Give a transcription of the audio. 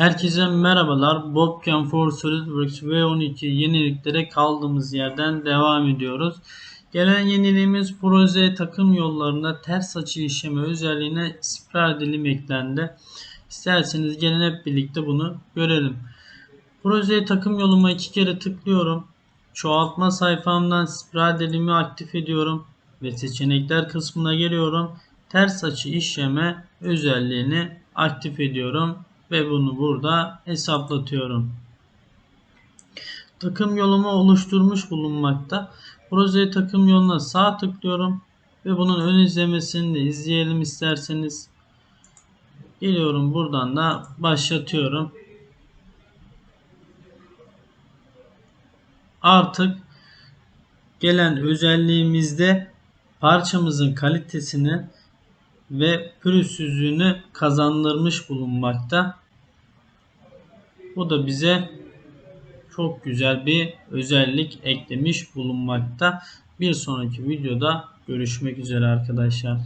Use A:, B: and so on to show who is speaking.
A: Herkese merhabalar. Bobcam for SolidWorks V12 yeniliklere kaldığımız yerden devam ediyoruz. Gelen yeniliğimiz proje takım yollarında ters açı işleme özelliğine spiral dilim eklendi. İsterseniz gelin hep birlikte bunu görelim. Projeye takım yoluma iki kere tıklıyorum. Çoğaltma sayfamdan spiral dilimi aktif ediyorum ve seçenekler kısmına geliyorum. Ters açı işleme özelliğini aktif ediyorum ve bunu burada hesaplatıyorum. Takım yolumu oluşturmuş bulunmakta. Projeye takım yoluna sağ tıklıyorum ve bunun ön izlemesini de izleyelim isterseniz. Geliyorum buradan da başlatıyorum. Artık gelen özelliğimizde parçamızın kalitesini ve pürüzsüzlüğünü kazandırmış bulunmakta. Bu da bize çok güzel bir özellik eklemiş bulunmakta. Bir sonraki videoda görüşmek üzere arkadaşlar.